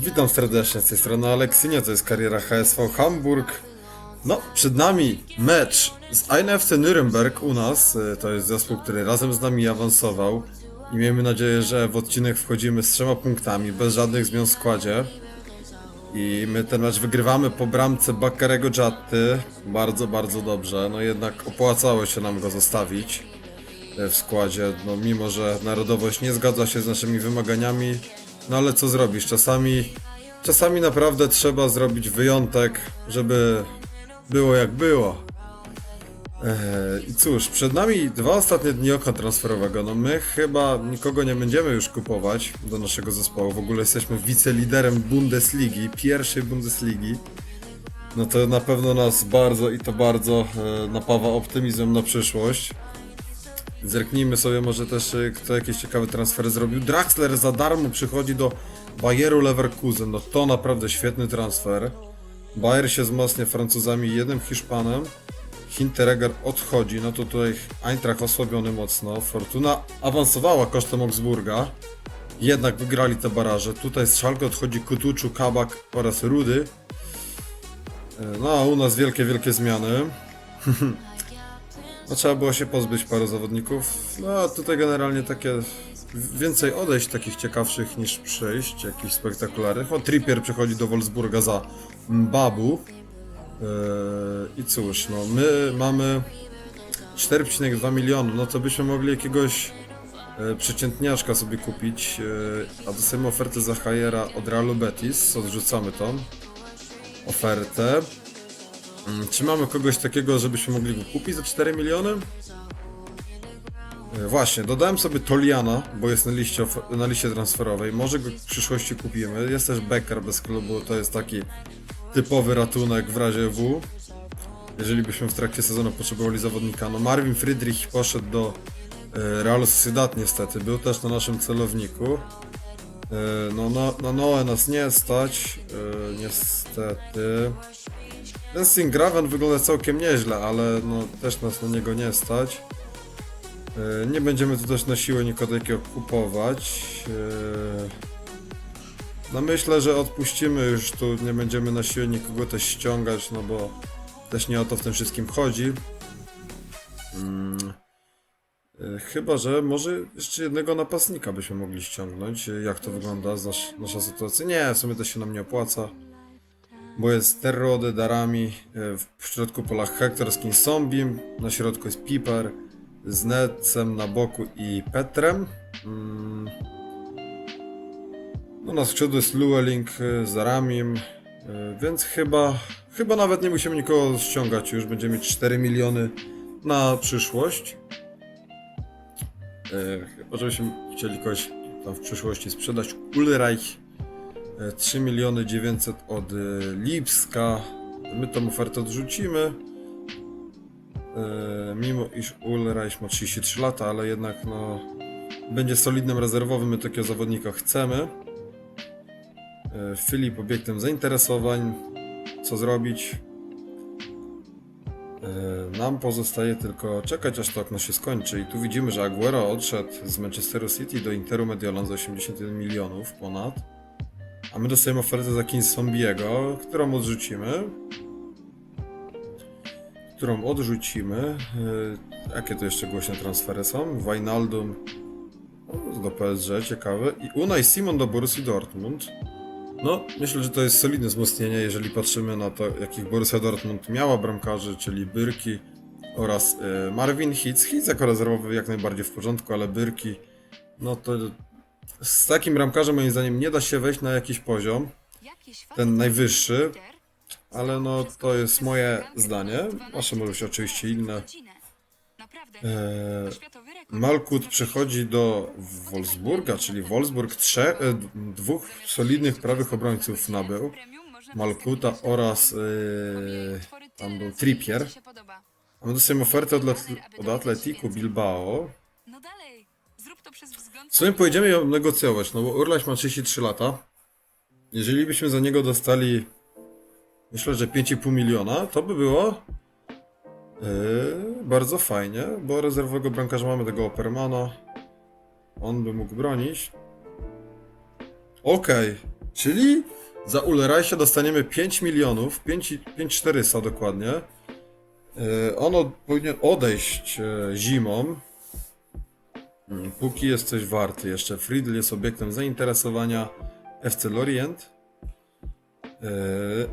Witam serdecznie z tej strony Aleksynia, to jest kariera HSV Hamburg. No, przed nami mecz z ANFC Nürnberg u nas. E, To jest zespół, który razem z nami awansował. I miejmy nadzieję, że w odcinek wchodzimy z trzema punktami, bez żadnych zmian w składzie. I my ten mecz wygrywamy po bramce Bakarego Jatty. Bardzo, bardzo dobrze. No jednak opłacało się nam go zostawić e, w składzie. No mimo, że narodowość nie zgadza się z naszymi wymaganiami. No ale co zrobisz? Czasami, czasami naprawdę trzeba zrobić wyjątek, żeby było jak było. Eee, I cóż, przed nami dwa ostatnie dni oka transferowego. No my chyba nikogo nie będziemy już kupować do naszego zespołu. W ogóle jesteśmy wiceliderem Bundesligi, pierwszej Bundesligi. No to na pewno nas bardzo i to bardzo e, napawa optymizmem na przyszłość. Zerknijmy sobie może też, e, kto jakieś ciekawe transfery zrobił. Draxler za darmo przychodzi do Bayeru Leverkusen. No to naprawdę świetny transfer. Bayer się wzmacnia Francuzami, jednym Hiszpanem. Hinteregger odchodzi, no to tutaj Eintracht osłabiony mocno. Fortuna awansowała kosztem Augsburga. Jednak wygrali te baraże. Tutaj z Schalke odchodzi Kutuczu, Kabak oraz Rudy. E, No a u nas wielkie, wielkie zmiany. No trzeba było się pozbyć paru zawodników. No a tutaj generalnie takie więcej odejść takich ciekawszych niż przyjść, jakichś spektakularnych. O, Trippier przychodzi do Wolfsburga za Mbabu. Yy, I cóż, no my mamy 4,2 miliony, no to byśmy mogli jakiegoś e, przeciętniaczka sobie kupić, e, a dostajemy ofertę za Hayera od Realu Betis, odrzucamy tą ofertę. Mm, Czy mamy kogoś takiego, żebyśmy mogli go kupić za 4 miliony? E, Właśnie, dodałem sobie Toliana, bo jest na liście, na liście transferowej. Może go w przyszłości kupimy. Jest też Becker bez klubu, to jest taki typowy ratunek w razie W. Jeżeli byśmy w trakcie sezonu potrzebowali zawodnika. No Marvin Friedrich poszedł do e, Realu Sociedad niestety, był też na naszym celowniku. E, No na, na Noe nas nie stać, niestety. Ten Singraven wygląda całkiem nieźle, ale no też nas na niego nie stać. E, Nie będziemy tu też na siłę nikogo kupować. E, No myślę, że odpuścimy już tu, nie będziemy na siłę nikogo też ściągać, no bo też nie o to w tym wszystkim chodzi. Mm. E, Chyba, że może jeszcze jednego napastnika byśmy mogli ściągnąć. Jak to wygląda, nasz, nasza sytuacja? Nie, w sumie to się nam nie opłaca. Bo jest Terrode, Darami, e, w środku pola Hector z Kinsombim, na środku jest Piper, z Necem na boku i Petrem. Mm. No na skrzydle jest Lueling e, z Aramim, e, więc chyba, chyba nawet nie musimy nikogo ściągać, już będziemy mieć 4 miliony na przyszłość. E, żebyśmy chcieli kogoś tam w przyszłości sprzedać. Ulreich 3 miliony 900 od e, Lipska. My tą ofertę odrzucimy. E, Mimo iż Ulreich ma 33 lata, ale jednak no będzie solidnym rezerwowym, my takiego zawodnika chcemy. E, Filip obiektem zainteresowań. Co zrobić? Nam pozostaje tylko czekać, aż to okno się skończy. I tu widzimy, że Aguero odszedł z Manchesteru City do Interu Mediolan za 81 milionów ponad. A my dostajemy ofertę za Kinsombiego, którą odrzucimy. Którą odrzucimy. E, Jakie to jeszcze głośne transfery są? Wijnaldum do PSG, ciekawe. I Unai Simon do Borussii Dortmund. No, myślę, że to jest solidne wzmocnienie, jeżeli patrzymy na to, jakich Borussia Dortmund miała bramkarzy, czyli Byrki oraz e, Marvin Hitz. Hitz jako rezerwowy jak najbardziej w porządku, ale Byrki, no to z takim bramkarzem moim zdaniem nie da się wejść na jakiś poziom, ten najwyższy, ale no to jest moje zdanie. Wasze może być oczywiście inne. Eee, Malkut przechodzi do Wolfsburga, czyli Wolfsburg trze, e, dwóch solidnych prawych obrońców nabył. Malkuta oraz e, tam był Trippier. A my dostajemy ofertę od, od Atletico Bilbao. To przez wzgląd. W sumie pojedziemy ją negocjować, no bo Urlaś ma 33 lata. Jeżeli byśmy za niego dostali, myślę, że 5,5 miliona, to by było yy, bardzo fajnie, bo rezerwowego bramkarza mamy tego Opermana. On by mógł bronić. Okej, Czyli za Ulrajsie dostaniemy 5 milionów, 5 i- 5400 dokładnie. Yy, Ono powinien odejść e, zimą. Mm, Póki jest coś warty jeszcze. Friedl jest obiektem zainteresowania FC Lorient. Yy,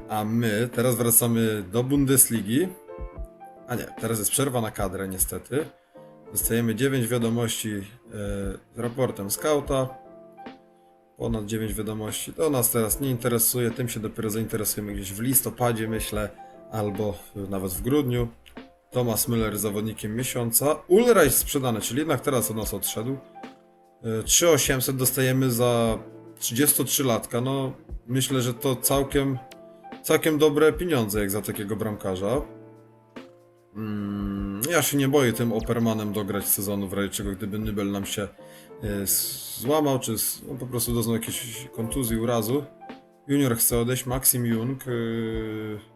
A my teraz wracamy do Bundesligi. A nie, teraz jest przerwa na kadrę niestety. Dostajemy 9 wiadomości yy, z raportem skauta. Ponad 9 wiadomości. To nas teraz nie interesuje, tym się dopiero zainteresujemy gdzieś w listopadzie, myślę, albo nawet w grudniu. Thomas Müller zawodnikiem miesiąca. Ulreich sprzedany, czyli jednak teraz od nas odszedł. Y, 3800 dostajemy za 33 latka. No, myślę, że to całkiem, całkiem dobre pieniądze jak za takiego bramkarza. Mm, ja się nie boję tym Opermanem dograć sezonu, w razie czego gdyby Nybel nam się s- złamał, czy no, po prostu doznał jakiejś kontuzji, urazu. Junior chce odejść, Maxim Jung. Yy...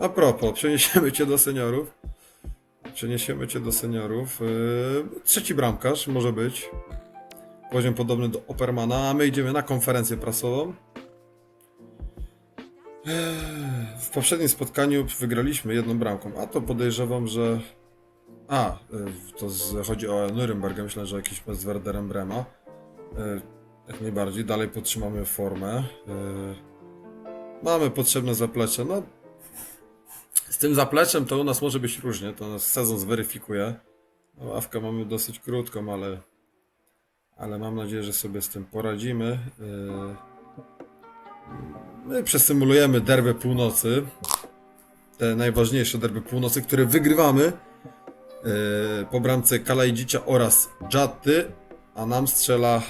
A propos, przeniesiemy cię do seniorów. Przeniesiemy cię do seniorów. Yy... Trzeci bramkarz może być. Poziom podobny do Opermana, a my idziemy na konferencję prasową. Eee, W poprzednim spotkaniu wygraliśmy jedną bramką, a to podejrzewam, że a, y, to z, chodzi o Nuremberg, myślę, że jakiś mecz z Werderem Brema. Jak najbardziej, dalej podtrzymamy formę. Mamy potrzebne zaplecze, no z tym zapleczem to u nas może być różnie, to nas sezon zweryfikuje. Ławkę mamy dosyć krótką, ale ale mam nadzieję, że sobie z tym poradzimy. Y, My przesymulujemy derby północy. Te najważniejsze derby północy, które wygrywamy. Yy, po bramce Kalajdzicia oraz Jatty, a nam strzela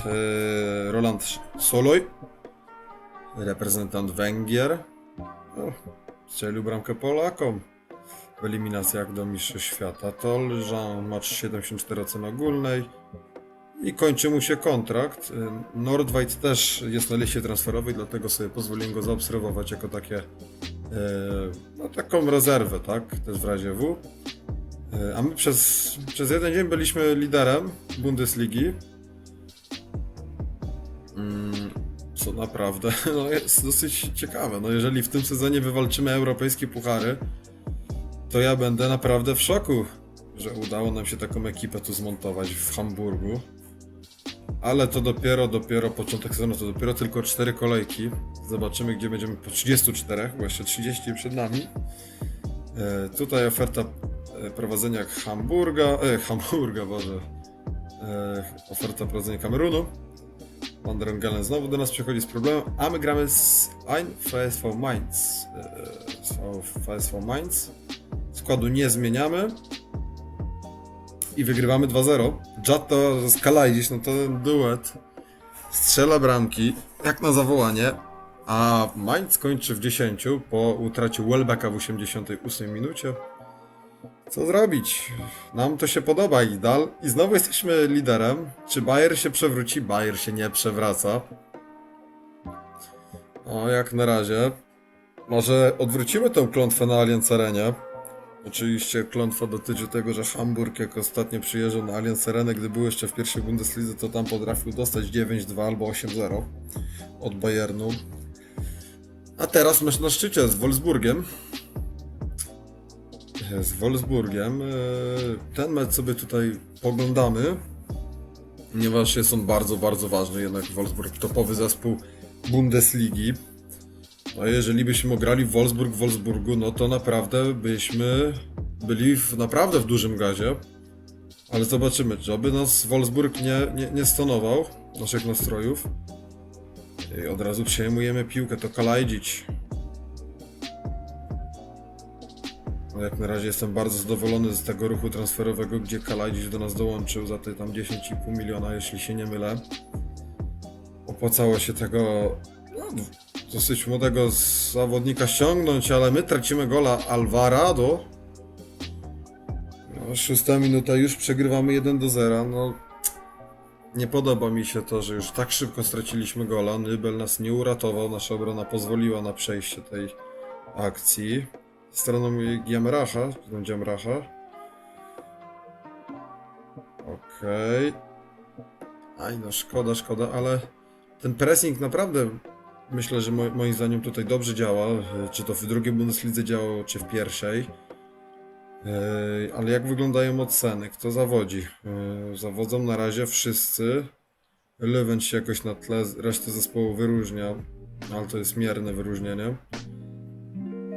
yy, Roland Soloj, reprezentant Węgier. Strzelił bramkę Polakom w eliminacjach do Mistrzostw Świata. Tol, Jean ma 74 oceny ogólnej i kończy mu się kontrakt. Nordweit też jest na liście transferowej, dlatego sobie pozwoliłem go zaobserwować jako takie yy, no, taką rezerwę, tak, też w razie W. E, A my przez, przez jeden dzień byliśmy liderem Bundesligi. Co naprawdę no, jest dosyć ciekawe. No, jeżeli w tym sezonie wywalczymy europejskie puchary, to ja będę naprawdę w szoku, że udało nam się taką ekipę tu zmontować w Hamburgu. Ale to dopiero, dopiero początek sezonu, to dopiero tylko 4 kolejki. Zobaczymy, gdzie będziemy po 34, bo jeszcze 30 przed nami. E, tutaj oferta e, prowadzenia Hamburga, e, Hamburga, Boże, e, oferta prowadzenia Kamerunu. Van der Engelen znowu do nas przychodzi z problemem, a my gramy z Ein VSV Mainz. E, z VSV Mainz. Składu nie zmieniamy. I wygrywamy 2-0. Jatto z Kalajdziś, no to ten duet. Strzela bramki, jak na zawołanie. A Mainz kończy w 10 po utracie Welbecka w 88 minucie. Co zrobić? Nam to się podoba i dal. I znowu jesteśmy liderem. Czy Bayer się przewróci? Bayer się nie przewraca. O, jak na razie. Może odwrócimy tą klątwę na Allianz Arenie. Oczywiście klątwa dotyczy tego, że Hamburg jak ostatnio przyjeżdżał na Allianz Arenę, gdy był jeszcze w pierwszej Bundeslidze, to tam potrafił dostać 9-2 albo 8-0 od Bayernu. A teraz mecz na szczycie z Wolfsburgiem. Z Wolfsburgiem. Eee, Ten mecz sobie tutaj poglądamy, ponieważ jest on bardzo, bardzo ważny. Jednak Wolfsburg topowy zespół Bundesligi. No jeżeli byśmy grali w Wolfsburg w Wolfsburgu, no to naprawdę byśmy byli w, naprawdę w dużym gazie. Ale zobaczymy, czy oby nas Wolfsburg nie, nie, nie stonował, naszych nastrojów. I od razu przejmujemy piłkę, to Kalajdzić. No jak na razie jestem bardzo zadowolony z tego ruchu transferowego, gdzie Kalajdzić do nas dołączył za te tam 10,5 miliona, jeśli się nie mylę. Opłacało się tego no, dosyć młodego zawodnika ściągnąć, ale my tracimy gola Alvarado. No, szósta minuta, już przegrywamy 1 do 0. No, nie podoba mi się to, że już tak szybko straciliśmy gola. Nybel nas nie uratował, nasza obrona pozwoliła na przejście tej akcji. Stroną Giamracha, tam Giamracha. Okej. Aj, no szkoda, szkoda, ale ten pressing naprawdę myślę, że mo moim zdaniem tutaj dobrze działa. Czy to w drugiej Bundeslidze działało, czy w pierwszej. E, Ale jak wyglądają oceny? Kto zawodzi? E, Zawodzą na razie wszyscy. Leuven się jakoś na tle reszty zespołu wyróżnia, ale to jest mierne wyróżnienie.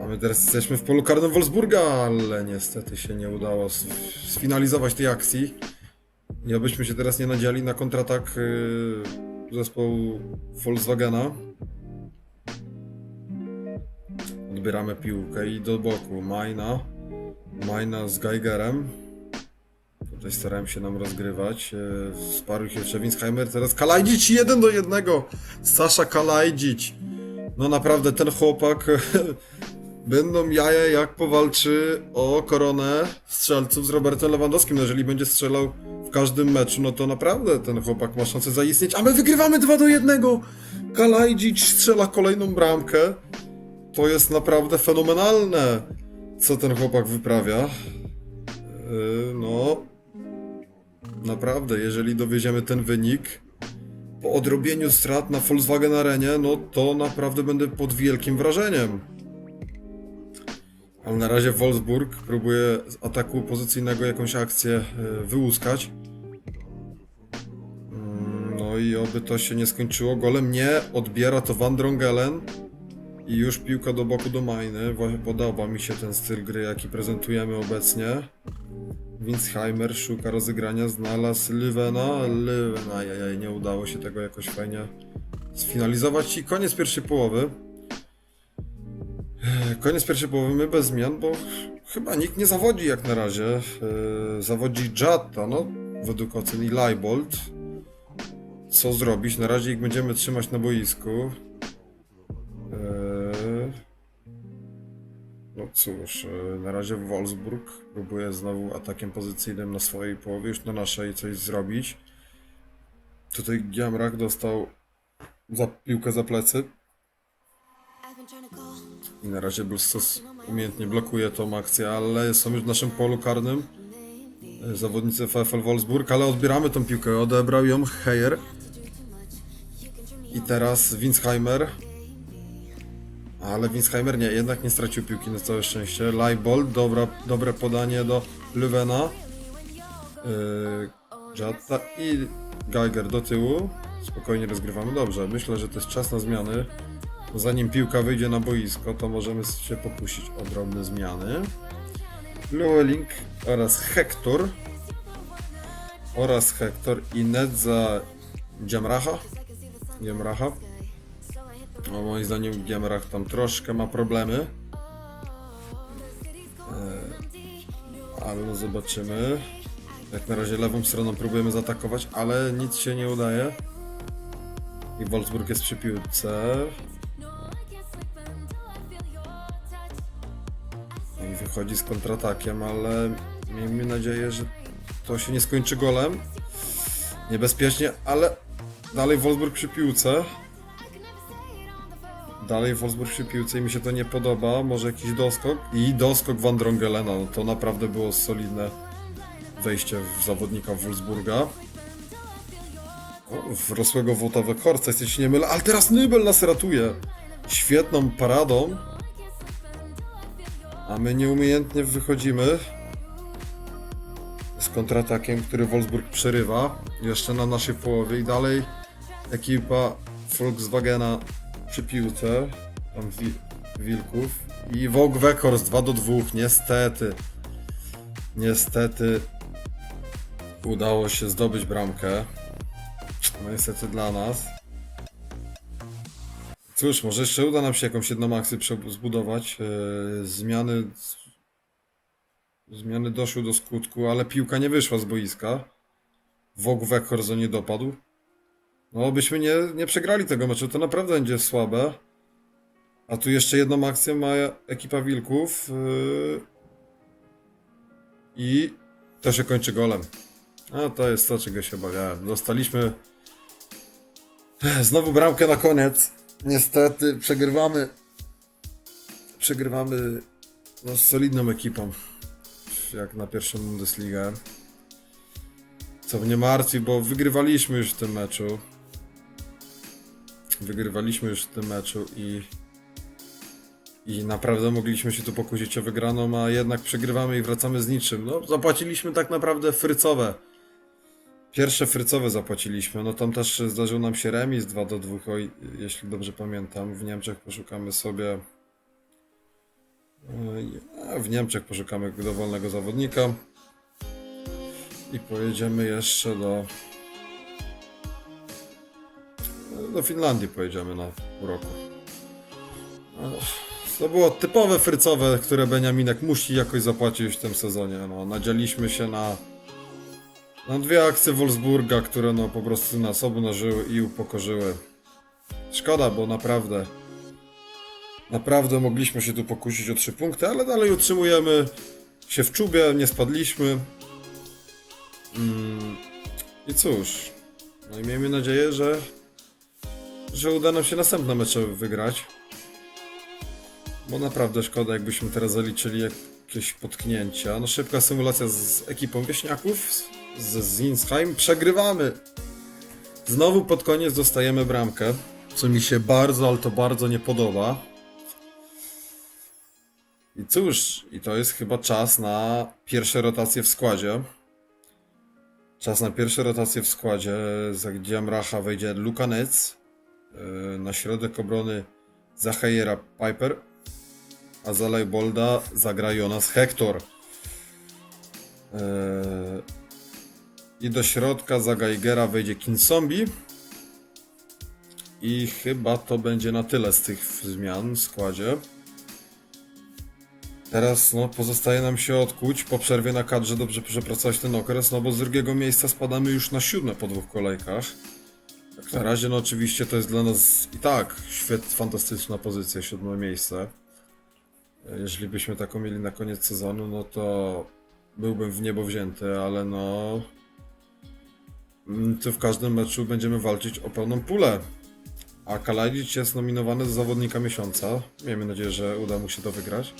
A my teraz jesteśmy w polu karnym Wolfsburga, ale niestety się nie udało sfinalizować tej akcji. I abyśmy się teraz nie nadzieli na kontratak yy, zespołu Volkswagena. Odbieramy piłkę i do boku. Majna. Majna z Geigerem. Tutaj starałem się nam rozgrywać. Yy, Wsparł się jeszcze Winsheimer. Teraz Kalajdzic 1 do 1. Sasza Kalajdzic. No naprawdę ten chłopak Będą jaja jak powalczy o koronę strzelców z Robertem Lewandowskim. No jeżeli będzie strzelał w każdym meczu, no to naprawdę ten chłopak ma szansę zaistnieć. A my wygrywamy 2 do 1. Kalajdzic strzela kolejną bramkę. To jest naprawdę fenomenalne, co ten chłopak wyprawia. Yy, no, naprawdę, jeżeli dowieziemy ten wynik po odrobieniu strat na Volkswagen Arenie, no to naprawdę będę pod wielkim wrażeniem. Ale na razie Wolfsburg próbuje z ataku pozycyjnego jakąś akcję e, wyłuskać. Mm, No i oby to się nie skończyło golem. Nie, odbiera to Van Drongelen. I już piłka do boku do Majny. Podoba mi się ten styl gry, jaki prezentujemy obecnie. Winsheimer szuka rozegrania, znalazł Lywena. Lywena, ajajaj, nie udało się tego jakoś fajnie sfinalizować. I koniec pierwszej połowy. Koniec pierwszej połowy, my bez zmian, bo chyba nikt nie zawodzi jak na razie. Zawodzi Jatta, no, według ocen i Leibold. Co zrobić? Na razie ich będziemy trzymać na boisku. No cóż, e, na razie Wolfsburg próbuje znowu atakiem pozycyjnym na swojej połowie, już na naszej coś zrobić. Tutaj Giamrak dostał za piłkę za plecy. I na razie Bustos umiejętnie blokuje tą akcję, ale są już w naszym polu karnym e, zawodnicy VfL Wolfsburg, ale odbieramy tą piłkę. Odebrał ją Heyer. I teraz Winsheimer. Ale Winsheimer nie, jednak nie stracił piłki na całe szczęście. Leibold, dobra, dobre podanie do Lewena. Yy, Jatta i Geiger do tyłu. Spokojnie rozgrywamy. Dobrze, myślę, że to jest czas na zmiany. Zanim piłka wyjdzie na boisko, to możemy się pokusić o drobne zmiany. Llewellyn oraz Hector. Oraz Hector i Nedza Giamracha. Giamracha. No, moim zdaniem Giamrach tam troszkę ma problemy. E, ale no zobaczymy. Jak na razie lewą stroną próbujemy zaatakować, ale nic się nie udaje. I Wolfsburg jest przy piłce. Wychodzi z kontratakiem, ale miejmy nadzieję, że to się nie skończy golem. Niebezpiecznie, ale dalej Wolfsburg przy piłce. Dalej Wolfsburg przy piłce i mi się to nie podoba. Może jakiś doskok. I doskok Van Drongelena. No to naprawdę było solidne wejście w zawodnika Wolfsburga. O, wrosłego Wota Weghorsta, jeśli się nie mylę. Ale teraz Nybel nas ratuje. Świetną paradą. A my nieumiejętnie wychodzimy z kontratakiem, który Wolfsburg przerywa. Jeszcze na naszej połowie i dalej ekipa Volkswagena przy piłce. Tam wi Wilków. I Vogue Weghorst 2 do 2. Niestety. Niestety udało się zdobyć bramkę. No niestety dla nas. Cóż, może jeszcze uda nam się jakąś jedną akcję zbudować. Eee, zmiany. Zmiany doszły do skutku, ale piłka nie wyszła z boiska. Wog Weghorst nie dopadł. No, byśmy nie, nie przegrali tego meczu, to naprawdę będzie słabe. A tu jeszcze jedną akcję ma ekipa Wilków. Yy... I to się kończy golem. A to jest to, czego się obawiałem. Dostaliśmy znowu bramkę na koniec. Niestety przegrywamy. Przegrywamy no, z solidną ekipą. Jak na pierwszą Bundesligę. Co mnie martwi, bo wygrywaliśmy już w tym meczu. wygrywaliśmy już w tym meczu i i naprawdę mogliśmy się tu pokusić o wygraną, a jednak przegrywamy i wracamy z niczym. No, zapłaciliśmy tak naprawdę frycowe. Pierwsze frycowe zapłaciliśmy. No tam też zdarzył nam się remis 2 do 2, oj, jeśli dobrze pamiętam. W Niemczech poszukamy sobie. e, W Niemczech poszukamy dowolnego zawodnika. I pojedziemy jeszcze do. Do Finlandii pojedziemy na pół roku. To było typowe frycowe, które Beniaminek musi jakoś zapłacić w tym sezonie. No, nadzieliśmy się na, na dwie akcje Wolfsburga, które no po prostu nas obnażyły i upokorzyły. Szkoda, bo naprawdę naprawdę mogliśmy się tu pokusić o trzy punkty, ale dalej utrzymujemy się w czubie, nie spadliśmy. Mm, I cóż, no i miejmy nadzieję, że że uda nam się następne mecze wygrać. Bo naprawdę szkoda, jakbyśmy teraz zaliczyli jakieś potknięcia. No szybka symulacja z ekipą wieśniaków z Zinsheim. Przegrywamy! Znowu pod koniec dostajemy bramkę, co mi się bardzo, ale to bardzo nie podoba. I cóż, i to jest chyba czas na pierwsze rotacje w składzie. Czas na pierwsze rotacje w składzie. Za Giamracha wejdzie Lukanec. Yy, Na środek obrony Zachajera Piper. A za Leibolda zagra Jonas Hector. I do środka za Geigera wejdzie Kinsombi. I chyba to będzie na tyle z tych zmian w składzie. Teraz no, pozostaje nam się odkuć po przerwie na kadrze dobrze przepracować ten okres, no bo z drugiego miejsca spadamy już na siódme po dwóch kolejkach. Jak na razie no oczywiście to jest dla nas i tak świetna, fantastyczna pozycja, siódme miejsce. Jeżeli byśmy taką mieli na koniec sezonu, no to byłbym w niebo wzięty, ale no... mm, Tu w każdym meczu będziemy walczyć o pełną pulę. A Kalajic jest nominowany do zawodnika miesiąca. Miejmy nadzieję, że uda mu się to wygrać.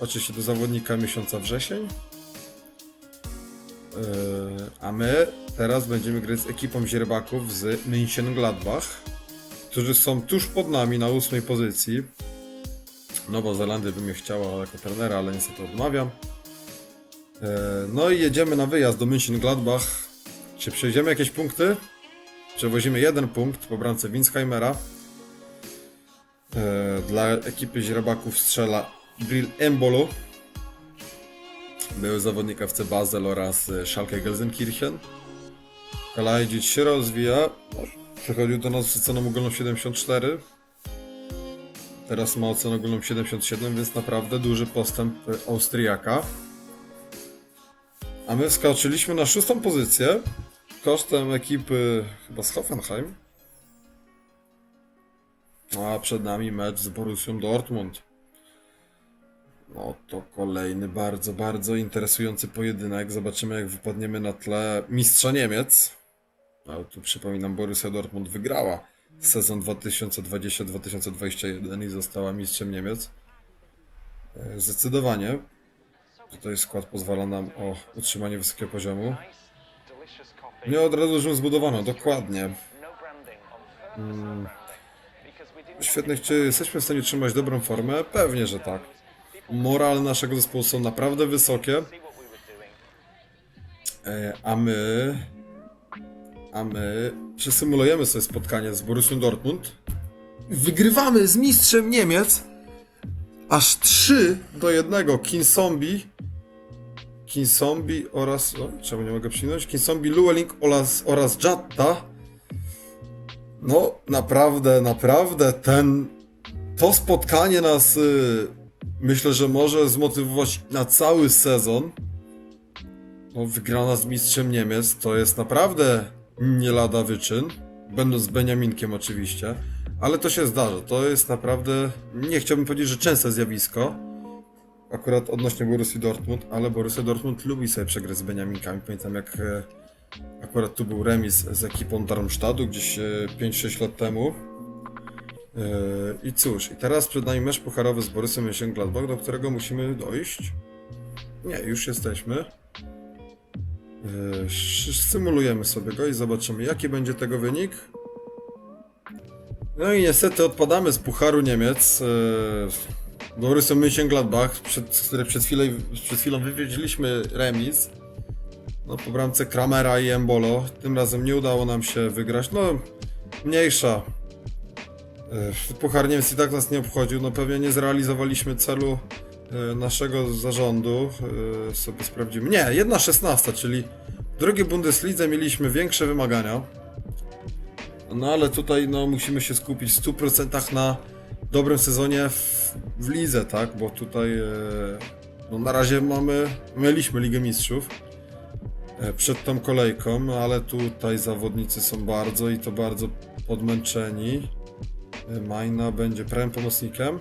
Oczywiście do zawodnika miesiąca wrzesień. Yy, a my teraz będziemy grać z ekipą Zierbaków z Mönchengladbach, którzy są tuż pod nami na ósmej pozycji. Nowa Zelandia by mnie chciała jako trenera, ale niestety odmawiam. Yy, no i jedziemy na wyjazd do Mönchengladbach. Czy przejdziemy jakieś punkty? Przewozimy jeden punkt po bramce Winsheimera. E, Dla ekipy źrebaków strzela Bril Embolo. Były zawodnik FC Basel oraz e, Schalke Gelsenkirchen. Kalajdzic się rozwija. Przychodził do nas z ceną ogólną 74. Teraz ma ocenę ogólną 77, więc naprawdę duży postęp e, Austriaka. A my skoczyliśmy na szóstą pozycję kosztem ekipy chyba z Hoffenheim. A przed nami mecz z Borussią Dortmund. No to kolejny bardzo, bardzo interesujący pojedynek. Zobaczymy jak wypadniemy na tle mistrza Niemiec. Ale tu przypominam, Borussia Dortmund wygrała sezon 2020-2021 i została mistrzem Niemiec. E, Zdecydowanie. Tutaj skład pozwala nam o utrzymanie wysokiego poziomu. Nie od razu już zbudowano, dokładnie. Mm. Świetnie, czy jesteśmy w stanie trzymać dobrą formę? Pewnie, że tak. Morale naszego zespołu są naprawdę wysokie. E, A my... A my przesymulujemy sobie spotkanie z Borussią Dortmund. Wygrywamy z mistrzem Niemiec. Aż 3 do 1 Kinsombi Kinsombi oraz. O, czemu nie mogę przyjąć? Kinsombi, Lueling oraz, oraz Jatta. No, naprawdę, naprawdę ten. To spotkanie nas y, myślę, że może zmotywować na cały sezon. No, wygrana z mistrzem Niemiec to jest naprawdę nie lada wyczyn. Będąc z Beniaminkiem oczywiście. Ale to się zdarza. To jest naprawdę. Nie chciałbym powiedzieć, że częste zjawisko akurat odnośnie Borussii Dortmund, ale Borussia Dortmund lubi sobie przegrać z Beniaminkami. Pamiętam jak e, akurat tu był remis z ekipą Darmstadtu gdzieś e, 5-6 lat temu. E, I cóż, i teraz przed nami mecz pucharowy z Borusem Mönchengladbach, do którego musimy dojść. Nie, już jesteśmy. E, Symulujemy sobie go i zobaczymy jaki będzie tego wynik. No i niestety odpadamy z Pucharu Niemiec. Borussia Mönchengladbach, przed, które przed, chwilą, przed chwilą wywiedzieliśmy remis. No po bramce Kramera i Embolo. Tym razem nie udało nam się wygrać. No mniejsza. Yy, Puchar Niemiec i tak nas nie obchodził. No pewnie nie zrealizowaliśmy celu yy, naszego zarządu. Yy, sobie sprawdzimy. Nie, 1.16, czyli w drugiej Bundeslidze mieliśmy większe wymagania. No ale tutaj no, musimy się skupić w 100% na dobrym sezonie w, w lidze, tak? Bo tutaj e, no, na razie mamy, mieliśmy Ligę Mistrzów e, przed tą kolejką, ale tutaj zawodnicy są bardzo i to bardzo podmęczeni. E, Majna będzie prawym pomocnikiem.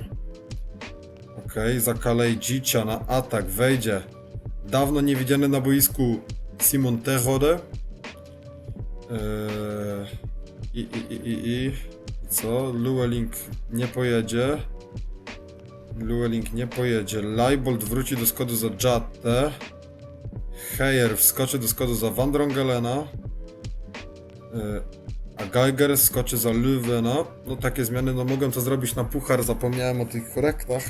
Okej, za Kalej Dzicia na atak wejdzie dawno niewidziany na boisku Simon Terode. Eee, i, i, i, i, i co? Luelink nie pojedzie. Luelink nie pojedzie. Leibold wróci do składu za Jatte. Heyer wskoczy do składu za Van Drongelena. Yy, a Geiger skoczy za Lüwena. No takie zmiany, no mogłem to zrobić na puchar, zapomniałem o tych korektach.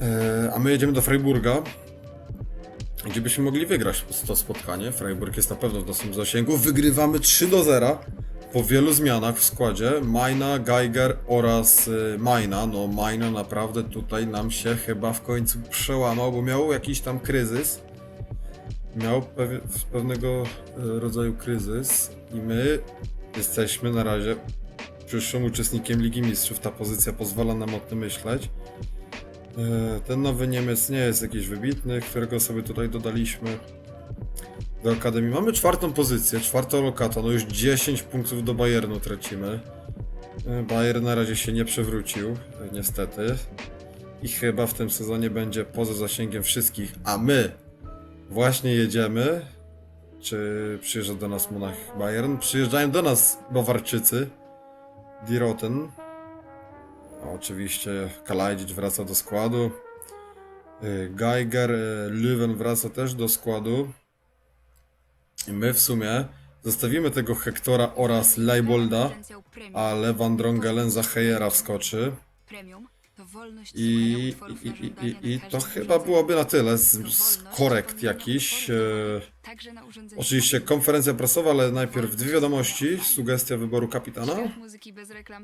Yy, a my jedziemy do Freiburga. Gdzie byśmy mogli wygrać to spotkanie. Freiburg jest na pewno w naszym zasięgu. Wygrywamy 3 do 0 po wielu zmianach w składzie. Majna, Geiger oraz y, Majna. No Majna naprawdę tutaj nam się chyba w końcu przełamał, bo miał jakiś tam kryzys. Miał pew pewnego y, rodzaju kryzys i my jesteśmy na razie przyszłym uczestnikiem Ligi Mistrzów. Ta pozycja pozwala nam o tym myśleć. E, Ten nowy Niemiec nie jest jakiś wybitny, którego sobie tutaj dodaliśmy do Akademii. Mamy czwartą pozycję, czwarta lokata, no już 10 punktów do Bayernu tracimy. E, Bayern na razie się nie przewrócił, e, niestety. I chyba w tym sezonie będzie poza zasięgiem wszystkich, a my właśnie jedziemy. Czy przyjeżdża do nas Monach Bayern? Przyjeżdżają do nas Bawarczycy. Die Roten. Oczywiście Kalajdzic wraca do składu. Y, Geiger, Leuven wraca też do składu. I my w sumie zostawimy tego Hektora oraz Leibolda, ale Van Drongelen za Heyera wskoczy. I, i, i, i, i, to chyba byłoby na tyle. Z, z korekt jakiś. e, Oczywiście konferencja prasowa, ale najpierw dwie wiadomości. Sugestia wyboru kapitana.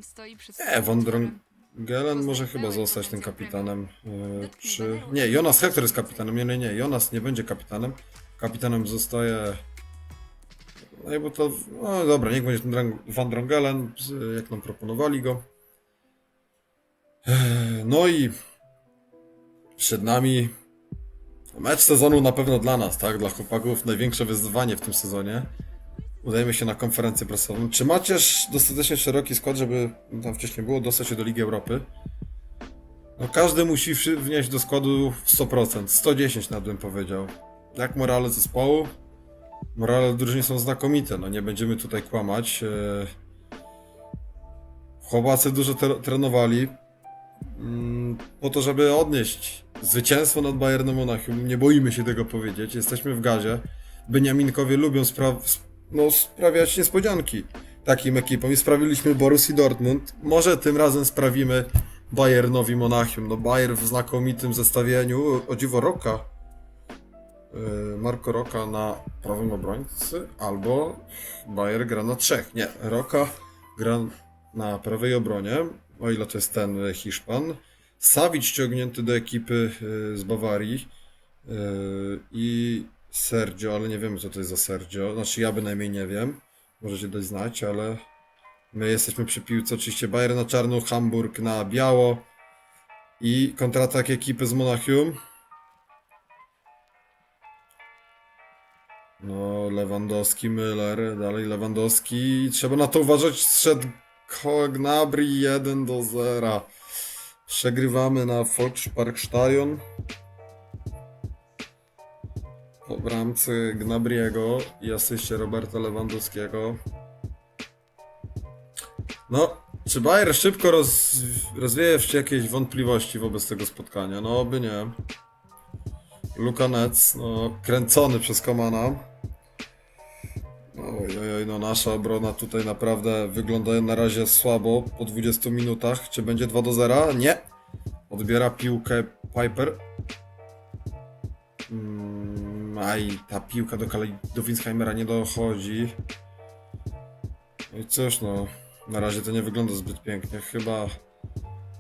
Swoim Van. Drongelen może chyba zostać tym kapitanem. e, Czy... Nie, Jonas Hector jest kapitanem. Nie, nie, nie. Jonas nie będzie kapitanem. Kapitanem zostaje. No bo to. No dobra, niech będzie ten Van Drongelen, jak nam proponowali go. No i przed nami mecz sezonu na pewno dla nas, tak? Dla chłopaków największe wyzwanie w tym sezonie. Udajemy się na konferencję prasową. Czy macie dostatecznie szeroki skład, żeby tam wcześniej było dostać się do Ligi Europy? No każdy musi wnieść do składu 100%, 110 nawet bym powiedział. Jak morale zespołu? Morale drużyny są znakomite, no nie będziemy tutaj kłamać. e, Chłopacy dużo tre- trenowali mm, po to, żeby odnieść zwycięstwo nad Bayernem Monachium. Nie boimy się tego powiedzieć, jesteśmy w gazie. Beniaminkowie lubią spra- sp- no, sprawiać niespodzianki takim ekipom i sprawiliśmy Borussii Dortmund. Może tym razem sprawimy Bayernowi Monachium. No Bayern w znakomitym zestawieniu. O dziwo Roka. Yy, Marco Roka na prawym obrońcy, albo Bayer gra na trzech. Nie, Roka gra na prawej obronie, o ile to jest ten y, Hiszpan. Savic ściągnięty do ekipy y, z Bawarii yy, i Sergio, ale nie wiemy co to jest za Sergio. Znaczy ja bynajmniej nie wiem. Możecie dać znać, ale my jesteśmy przy piłce. Oczywiście Bayern na czarno, Hamburg na biało i kontratak ekipy z Monachium. No, Lewandowski, Müller, dalej Lewandowski. Trzeba na to uważać. Zszedł Gnabry 1 do 0. Przegrywamy na Volksparkstadion. Po bramce Gnabriego i asyście Roberta Lewandowskiego. No, czy Bayer szybko roz, rozwieje jeszcze jakieś wątpliwości wobec tego spotkania? No, oby nie. Luka Netz, no, kręcony przez Komana. Oj, oj, no nasza obrona tutaj naprawdę wygląda na razie słabo po 20 minutach. Czy będzie 2 do 0? Nie! Odbiera piłkę Piper. Mm, aj, ta piłka do, Kale- do Winsheimera nie dochodzi. No i cóż, no, na razie to nie wygląda zbyt pięknie. Chyba,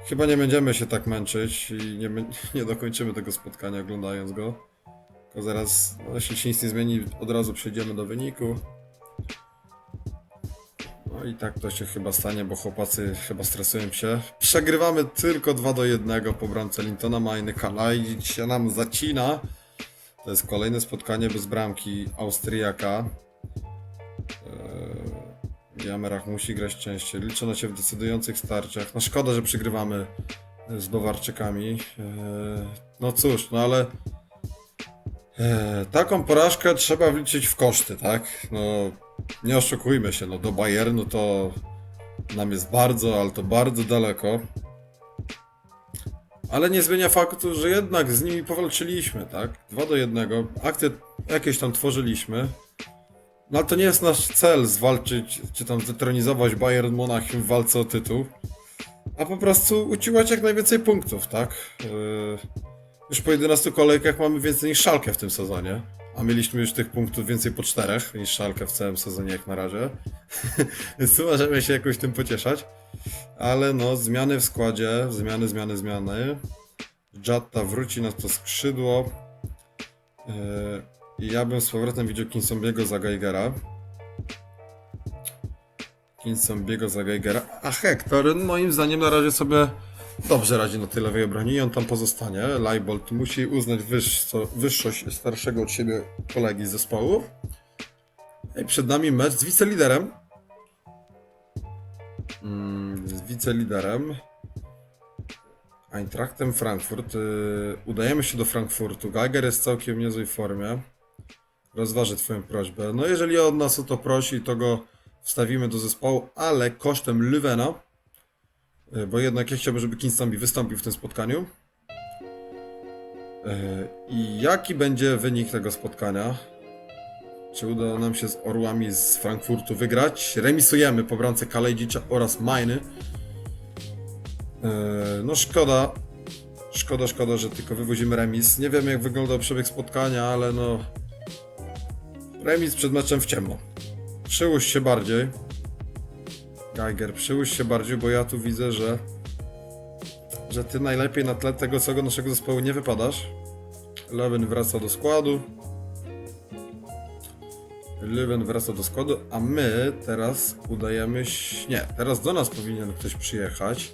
chyba nie będziemy się tak męczyć i nie, nie dokończymy tego spotkania oglądając go. Tylko zaraz, no, jeśli się nic nie zmieni, od razu przejdziemy do wyniku. No i tak to się chyba stanie, bo chłopacy chyba stresują się. Przegrywamy tylko 2 do 1 po bramce Lintona. Majny Kalaj się nam zacina. To jest kolejne spotkanie bez bramki Austriaka. Eee, Jamerach musi grać częściej. Liczę na się w decydujących starciach. No szkoda, że przegrywamy z Bawarczykami. Eee, no cóż, no ale Eee, taką porażkę trzeba wliczyć w koszty, tak? No, nie oszukujmy się, no do Bayernu to nam jest bardzo, ale to bardzo daleko. Ale nie zmienia faktu, że jednak z nimi powalczyliśmy, tak? 2 do 1. Akcje jakieś tam tworzyliśmy. No ale to nie jest nasz cel zwalczyć, czy tam zetronizować Bayern Monachium w walce o tytuł. A po prostu uciłać jak najwięcej punktów, tak? Yy... Już po 11 kolejkach mamy więcej niż szalkę w tym sezonie. A mieliśmy już tych punktów więcej po czterech niż szalkę w całym sezonie jak na razie. Więc tu możemy się jakoś tym pocieszać. Ale no, zmiany w składzie, zmiany, zmiany, zmiany. Jatta wróci na to skrzydło. Yy, I ja bym z powrotem widział Kinsombiego za Geigera. Kinsombiego za Geigera. A Hector moim zdaniem na razie sobie dobrze radzi na tej lewej obronie i on tam pozostanie. Leibold musi uznać wyższo, wyższość starszego od siebie kolegi z zespołu. I przed nami mecz z wiceliderem. Mm, z wiceliderem. Eintrachtem Frankfurt. Yy, udajemy się do Frankfurtu. Geiger jest w całkiem niezłej formie. Rozważę twoją prośbę. No jeżeli od nas o to prosi, to go wstawimy do zespołu, ale kosztem Lüwena. E, Bo jednak ja chciałbym, żeby Kingstambi wystąpił w tym spotkaniu. E, I jaki będzie wynik tego spotkania? Czy uda nam się z Orłami z Frankfurtu wygrać? Remisujemy po bramce Kalejdzicza oraz Majny. E, No szkoda. Szkoda, szkoda, że tylko wywozimy remis. Nie wiem jak wyglądał przebieg spotkania, ale no... Remis przed meczem w ciemno. Przyłóż się bardziej. Geiger, przyłóż się bardziej, bo ja tu widzę, że że ty najlepiej na tle tego całego naszego zespołu nie wypadasz. Lewin wraca do składu. Lewin wraca do składu, a my teraz udajemy się... Nie, teraz do nas powinien ktoś przyjechać.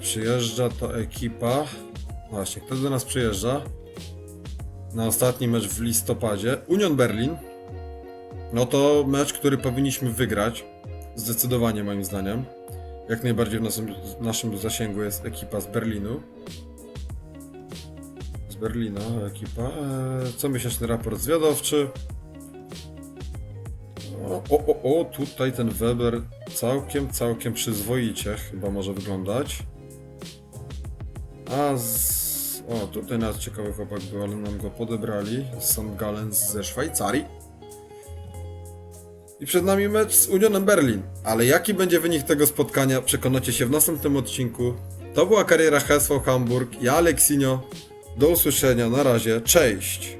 Przyjeżdża to ekipa... Właśnie, kto do nas przyjeżdża? Na ostatni mecz w listopadzie. Union Berlin. No to mecz, który powinniśmy wygrać. Zdecydowanie moim zdaniem. Jak najbardziej w naszym, w naszym zasięgu jest ekipa z Berlinu. Z Berlina ekipa. Eee, comiesięczny raport zwiadowczy. O, o, o, tutaj ten Weber całkiem, całkiem przyzwoicie chyba może wyglądać. A z... O, tutaj nawet ciekawy chłopak był, ale nam go podebrali. St. Gallen ze Szwajcarii. I przed nami mecz z Unionem Berlin. Ale jaki będzie wynik tego spotkania, przekonacie się w następnym odcinku. To była kariera HSV Hamburg. Ja, Aleksinio. Do usłyszenia. Na razie. Cześć.